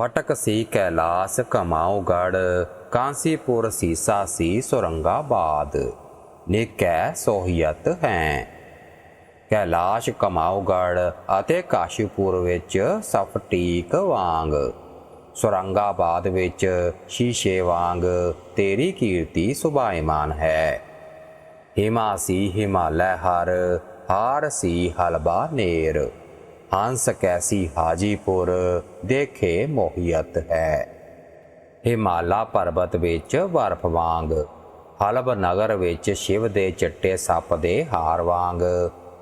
ਫਟਕ ਸੀ ਕੈਲਾਸ ਕਮਾਉ ਗੜ ਕਾਂਸੀਪੁਰ ਸੀਸਾ ਸੀ ਸੁਰੰਗਾਬਾਦ। ਨਿਕੈ ਸੋਹੀਅਤ ਹੈ। ਕੈਲਾਸ਼ ਕਮਾਉਗੜ ਅਤੇ ਕਾਸ਼ੀਪੁਰ ਵਿੱਚ ਸਫਟੀਕ ਵਾਂਗ। ਸੁਰੰਗਾਬਾਦ ਵਿੱਚ ਸ਼ੀਸ਼ੇ ਵਾਂਗ ਤੇਰੀ ਕੀਰਤੀ ਸੁਭਾਇਮਾਨ ਹੈ। ਹਿਮਾ ਸੀ ਹਿਮਾਲੈ ਹਰ, ਹਾਰ ਸੀ ਹਲਬਾ ਨੇਰ। ਹੰਸ ਕੈਸੀ ਹਾਜੀਪੁਰ, ਦੇਖੇ ਮੋਹੀਅਤ ਹੈ। ਹਿਮਾਲਾ ਪਰਬਤ ਵਿੱਚ ਬਰਫ਼ ਵਾਂਗ, ਹਲਬ ਨਗਰ ਵਿੱਚ ਸ਼ਿਵ ਦੇ ਚਿੱਟੇ ਸੱਪ ਦੇ ਹਾਰ ਵਾਂਗ,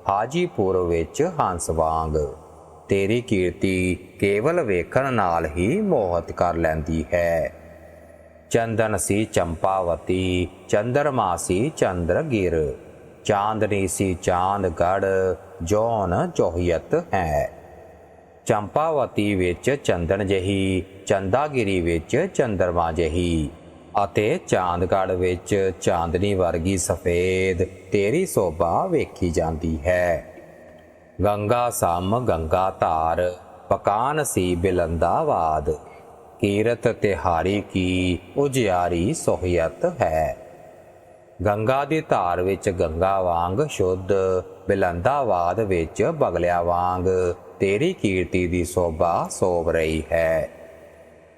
ਹਾਜੀਪੁਰ ਵਿੱਚ ਹੰਸ ਵਾਂਗ। ਤੇਰੀ ਕੀਰਤੀ ਕੇਵਲ ਵੇਖਣ ਨਾਲ ਹੀ ਮੋਹਤ ਕਰ ਲੈਂਦੀ ਹੈ। ਚੰਦਨ ਸੀ ਚੰਪਾਵਤੀ ਚੰਦਰਮਾ ਸੀ ਚੰਦਰਗਿਰ ਚਾਂਦਨੀ ਸੀ ਚਾਂਦਗੜ ਜੋਨ ਜੋਹੀਅਤ ਹੈ। ਚੰਪਾਵਤੀ ਵਿੱਚ ਚੰਦਨ ਜਹੀ, ਚੰਦਾਗਿਰੀ ਵਿੱਚ ਚੰਦਰਮਾ ਜਹੀ ਅਤੇ ਚਾਂਦਗੜ ਵਿੱਚ ਚਾਂਦਨੀ ਵਰਗੀ ਸਫੇਦ ਤੇਰੀ ਸੋਭਾ ਵੇਖੀ ਜਾਂਦੀ ਹੈ। ਗੰਗਾ ਸਮ, ਗੰਗਾ ਧਾਰ, ਪਕਾਨ ਸੀ ਬਿਲੰਦਾਵਾਦ ਕੀਰਤ ਤਿਹਾਰੀ ਕੀ ਉਜਿਆਰੀ ਸੋਹੀਅਤ ਹੈ। ਗੰਗਾ ਦੀ ਧਾਰ ਵਿੱਚ ਗੰਗਾ ਵਾਂਗ, ਸ਼ੁੱਧ ਬਿਲੰਦਾਵਾਦ ਵਿੱਚ ਬਗਲਿਆ ਵਾਂਗ, ਤੇਰੀ ਕੀਰਤੀ ਦੀ ਸੋਭਾ ਸੋਭ ਰਹੀ ਹੈ।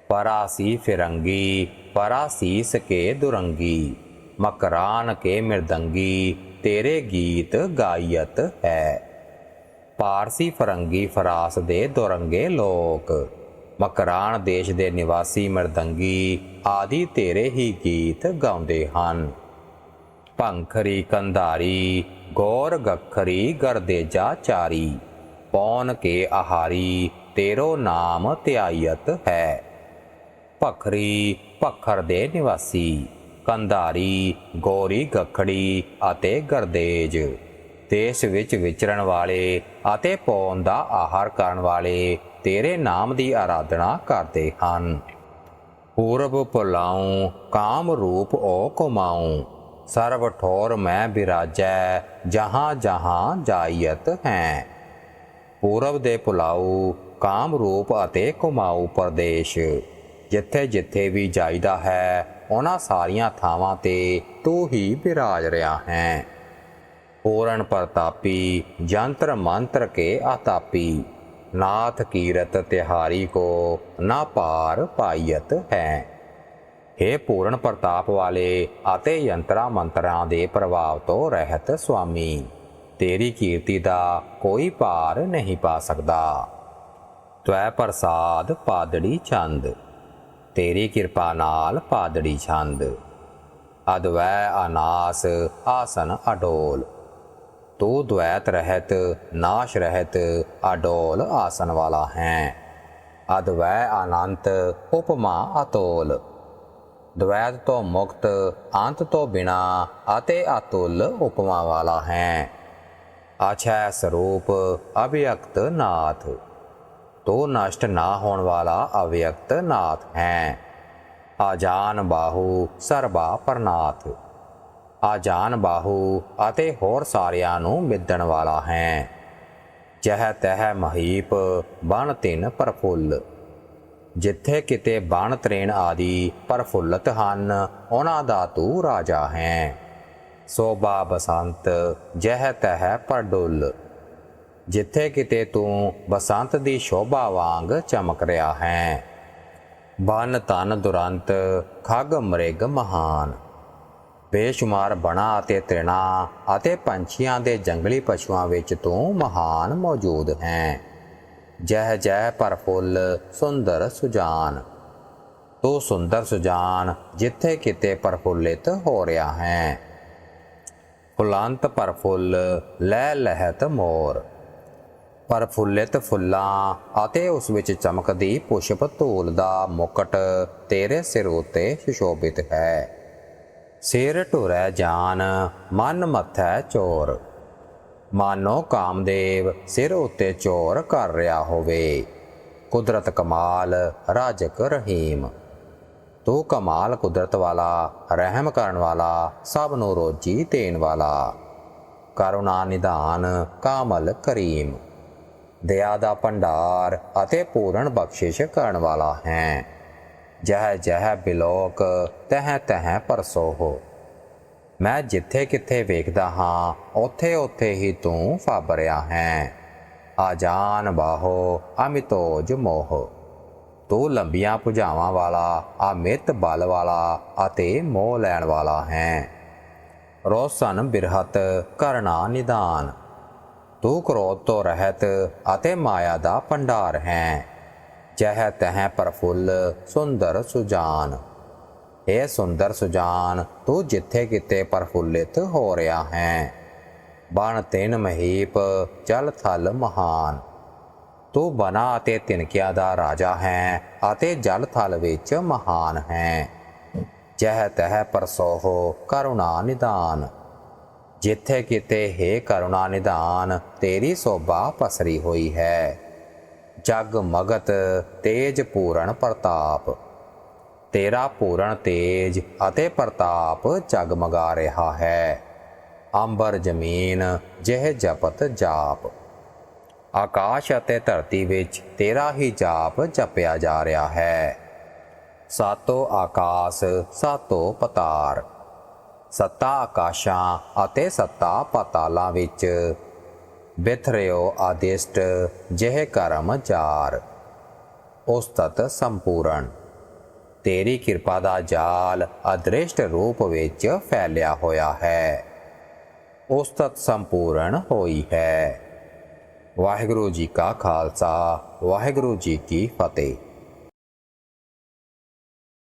ਪਰਾਸੀ ਫਿਰੰਗੀ ਪਰਾਸੀਸ ਕੇ ਦੁਰੰਗੀ, ਮਕਰਾਨ ਕੇ ਮਿਰਦੰਗੀ, ਤੇਰੇ ਗੀਤ ਗਾਇਤ ਹੈ। ਪਾਰਸੀ ਫਰੰਗੀ ਫਰਾਸ ਦੇ ਦੁਰੰਗੇ ਲੋਕ, ਮਕਰਾਨ ਦੇਸ਼ ਦੇ ਨਿਵਾਸੀ ਮਰਦੰਗੀ ਆਦਿ ਤੇਰੇ ਹੀ ਗੀਤ ਗਾਉਂਦੇ ਹਨ। ਭੰਖਰੀ ਕੰਧਾਰੀ, ਗੌਰ ਗਖਰੀ ਗਰਦੇਜਾ ਚਾਰੀ, ਪੌਨ ਕੇ ਆਹਾਰੀ, ਤੇਰੋ ਨਾਮ ਧਿਆਇਤ ਹੈ। ਭਖਰੀ, ਭਖਰ ਦੇ ਨਿਵਾਸੀ, ਕੰਧਾਰੀ, ਗੋਰੀ ਗਖੜੀ ਅਤੇ ਗਰਦੇਜ। ਦੇਸ਼ ਵਿੱਚ ਵਿਚਰਨ ਵਾਲੇ ਅਤੇ ਪੌਣ ਦਾ ਆਹਾਰ ਕਰਨ ਵਾਲੇ ਤੇਰੇ ਨਾਮ ਦੀ ਆਰਾਧਨਾ ਕਰਦੇ ਹਨ। ਪੂਰਬ ਪੁਲਾਉ ਕਾਮ ਰੂਪ ਓ ਕੁਮਾਉ ਸਰਬ ਠੋਰ ਮੈਂ ਬਿਰਾਜੈ, ਜਹਾਂ ਜਹਾਂ ਜਾਇਤ ਹੈ। ਪੂਰਬ ਦੇ ਪੁਲਾਉ ਕਾਮ ਰੂਪ ਅਤੇ ਕੁਮਾਉ ਪ੍ਰਦੇਸ਼। ਜਿੱਥੇ ਜਿੱਥੇ ਵੀ ਜਾਈਦਾ ਹੈ, ਉਹਨਾਂ ਸਾਰੀਆਂ ਥਾਵਾਂ ਤੇ ਤੂੰ ਹੀ ਬਿਰਾਜ ਰਿਹਾ ਹੈ। ਪੂਰਨ ਪ੍ਰਤਾਪੀ, ਜੰਤਰ ਮੰਤਰ ਕੇ ਆਤਾਪੀ। ਨਾਥ ਕੀਰਤ ਤਿਹਾਰੀ ਕੋ ਨਾ ਪਾਰ ਪਾਈਤ ਹੈ। हे ਪੂਰਨ ਪ੍ਰਤਾਪ ਵਾਲੇ ਅਤੇ ਯੰਤਰਾ ਮੰਤਰਾਂ ਦੇ ਪ੍ਰਭਾਵ ਤੋਂ ਰਹਿਤ ਸੁਆਮੀ, ਤੇਰੀ ਕੀਰਤੀ ਦਾ ਕੋਈ ਪਾਰ ਨਹੀਂ ਪਾ ਸਕਦਾ। ਤਵੈ ਪ੍ਰਸਾਦ ਪਾਦੜੀ ਚੰਦ ਤੇਰੀ ਕਿਰਪਾ ਨਾਲ ਪਾਦੜੀ ਛੰਦ। ਅਦਵੈ ਅਨਾਸ ਆਸਨ ਅਡੋਲ, ਤੂੰ ਦ્વੈਤ ਰਹਿਤ, ਨਾਸ਼ ਰਹਿਤ, ਅਡੋਲ ਆਸਨ ਵਾਲਾ ਹੈ। ਅਦਵੈ ਅਨੰਤ, ਉਪਮਾ ਅਤੋਲ। ਦ્વੈਤ ਤੋਂ ਮੁਕਤ, ਅੰਤ ਤੋਂ ਬਿਨਾ ਅਤੇ ਅਤੁਲ ਉਪਮਾ ਵਾਲਾ ਹੈ। ਆਛੈ ਸਰੂਪ ਅਭਿਯਕਤ ਨਾਥ। ਤੋ ਨਸ਼ਟ ਨਾ ਹੋਣ ਵਾਲਾ ਅਵਿਅਕਤ ਨਾਥ ਹੈ। ਆਜਾਨ ਬਾਹੂ ਸਰਬਾ ਪਰਨਾਥ। ਆਜਾਨ ਬਾਹੂ ਅਤੇ ਹੋਰ ਸਾਰਿਆਂ ਨੂੰ ਮਿੱਦਣ ਵਾਲਾ ਹੈ। ਜਹ ਤਹ ਮਹੀਪ ਬਣ ਤਿਨ ਪਰਫੁੱਲ। ਜਿੱਥੇ ਕਿਤੇ ਬਣ ਤ੍ਰੇਣ ਆਦਿ ਪਰਫੁੱਲਤ ਹਨ, ਉਹਨਾਂ ਦਾ ਤੂੰ ਰਾਜਾ ਹੈ। ਸੋਭਾ ਬਸੰਤ, ਜਹ ਤਹ ਪਰਡੁੱਲ ਜਿੱਥੇ ਕਿਤੇ ਤੂੰ ਬਸੰਤ ਦੀ ਸ਼ੋਭਾ ਵਾਂਗ ਚਮਕ ਰਿਹਾ ਹੈ। ਬਨ ਤਨ ਦੁਰੰਤ, ਖਗ ਮ੍ਰਿਗ ਮਹਾਨ। ਬੇਸ਼ੁਮਾਰ ਬਣਾ ਅਤੇ ਤ੍ਰਿਣਾ ਅਤੇ ਪੰਛੀਆਂ ਦੇ ਜੰਗਲੀ ਪਸ਼ੂਆਂ ਵਿੱਚ ਤੂੰ ਮਹਾਨ ਮੌਜੂਦ ਹੈ। ਜਹ ਜਹ ਪਰ ਫੁੱਲ ਸੁੰਦਰ ਸੁਜਾਨ। ਤੂੰ ਸੁੰਦਰ ਸੁਜਾਨ ਜਿੱਥੇ ਕਿਤੇ ਪਰਫੁੱਲਿਤ ਹੋ ਰਿਹਾ ਹੈ। ਫੁਲੰਤ ਪਰ ਫੁੱਲ ਲੈ ਲਹਿਤ ਮੋਰ। ਪਰਫੁੱਲਿਤ ਫੁੱਲਾਂ ਅਤੇ ਉਸ ਵਿੱਚ ਚਮਕਦੀ ਪੁਸ਼ਪ ਧੂਲ ਦਾ ਮੁਕਟ ਤੇਰੇ ਸਿਰ ਉਤੇ ਸੁਸ਼ੋਭਿਤ ਹੈ। ਸਿਰ ਢੁਰੈ ਜਾਨ, ਮਨ ਮੱਥੈ ਚੋਰ। ਮਾਨੋ ਕਾਮਦੇਵ ਸਿਰ ਉੱਤੇ ਚੋਰ ਕਰ ਰਿਹਾ ਹੋਵੇ। ਕੁਦਰਤ ਕਮਾਲ, ਰਾਜਕ ਰਹੀਮ। ਤੂੰ ਕਮਾਲ ਕੁਦਰਤ ਵਾਲਾ, ਰਹਿਮ ਕਰਨ ਵਾਲਾ, ਸਭ ਨੂੰ ਰੋਜੀ ਦੇਣ ਵਾਲਾ। ਕਰੁਣਾ ਨਿਧਾਨ, ਕਾਮਲ ਕਰੀਮ। ਦਇਆ ਦਾ ਭੰਡਾਰ ਅਤੇ ਪੂਰਨ ਬਖਸ਼ਿਸ਼ ਕਰਨ ਵਾਲਾ ਹੈ। ਜਹ ਜਹ ਬਿਲੋਕ, ਤਹ ਤਹ ਪਰਸੋ ਹੋ ਮੈਂ ਜਿੱਥੇ ਕਿੱਥੇ ਵੇਖਦਾ ਹਾਂ, ਉੱਥੇ ਉੱਥੇ ਹੀ ਤੂੰ ਫੱਬ ਰਿਹਾ ਹੈ। ਆਜਾਨ ਬਾਹੋ ਅਮਿਤੋਜ ਮੋਹ। ਤੂੰ ਲੰਬੀਆਂ ਭੁਜਾਵਾਂ ਵਾਲਾ ਅਮਿਤ ਬਲ ਵਾਲਾ ਅਤੇ ਮੋਹ ਲੈਣ ਵਾਲਾ ਹੈ। ਰੋਸ਼ਨ ਬਿਰਹਤ ਕਰਨਾ ਨਿਦਾਨ। ਤੂੰ ਕ੍ਰੋਧ ਤੋਂ ਰਹਿਤ ਅਤੇ ਮਾਇਆ ਦਾ ਭੰਡਾਰ ਹੈ। ਜਹ ਤਹ ਪ੍ਰਫੁੱਲ ਸੁੰਦਰ ਸੁਜਾਨ। ਇਹ ਸੁੰਦਰ ਸੁਜਾਨ, ਤੂੰ ਜਿੱਥੇ ਕਿਤੇ ਪ੍ਰਫੁੱਲਿਤ ਹੋ ਰਿਹਾ ਹੈ। ਬਣ ਤਿਨ ਮਹੀਪ ਜਲ ਥਲ ਮਹਾਨ। ਤੂੰ ਬਨਾ ਅਤੇ ਤਿਨਕਿਆ ਦਾ ਰਾਜਾ ਹੈ, ਅਤੇ ਜਲ ਥਲ ਵਿੱਚ ਮਹਾਨ ਹੈ। ਜਹ ਤਹ ਪਰਸੋਹ, ਕਰੁਣਾ ਨਿਦਾਨ। ਜਿੱਥੇ ਕਿਤੇ ਹੈ ਕਰੁਣਾ ਨਿਦਾਨ, ਤੇਰੀ ਸੋਭਾ ਪਸਰੀ ਹੋਈ ਹੈ। ਜਗ ਮਗਤ, ਤੇਜ ਪੂਰਨ ਪ੍ਰਤਾਪ। ਤੇਰਾ ਪੂਰਨ ਤੇਜ ਅਤੇ ਪ੍ਰਤਾਪ ਜਗਮਗਾ ਰਿਹਾ ਹੈ। ਅੰਬਰ ਜ਼ਮੀਨ ਜਿਹ ਜਪਤ ਜਾਪ। ਆਕਾਸ਼ ਅਤੇ ਧਰਤੀ ਵਿੱਚ ਤੇਰਾ ਹੀ ਜਾਪ ਜਪਿਆ ਜਾ ਰਿਹਾ ਹੈ। ਸਾਤੋ ਆਕਾਸ਼, ਸਾਤੋ ਪਤਾਰ। ਸੱਤਾ ਆਕਾਸ਼ਾਂ ਅਤੇ ਸੱਤਾ ਪਤਾਲਾਂ ਵਿੱਚ। ਬਿਥਰਿਓ ਆਦਿਸ਼ਟ ਜਿਹ ਕਰਮ ਚਾਰ ਉਸਤਤ ਸੰਪੂਰਨ। ਤੇਰੀ ਕਿਰਪਾ ਦਾ ਜਾਲ ਅਦ੍ਰਿਸ਼ਟ ਰੂਪ ਵਿੱਚ ਫੈਲਿਆ ਹੋਇਆ ਹੈ। ਉਸਤਤ ਸੰਪੂਰਨ ਹੋਈ ਹੈ। ਵਾਹਿਗੁਰੂ ਜੀ ਕਾ ਖਾਲਸਾ, ਵਾਹਿਗੁਰੂ ਜੀ ਕੀ ਫਤਿਹ।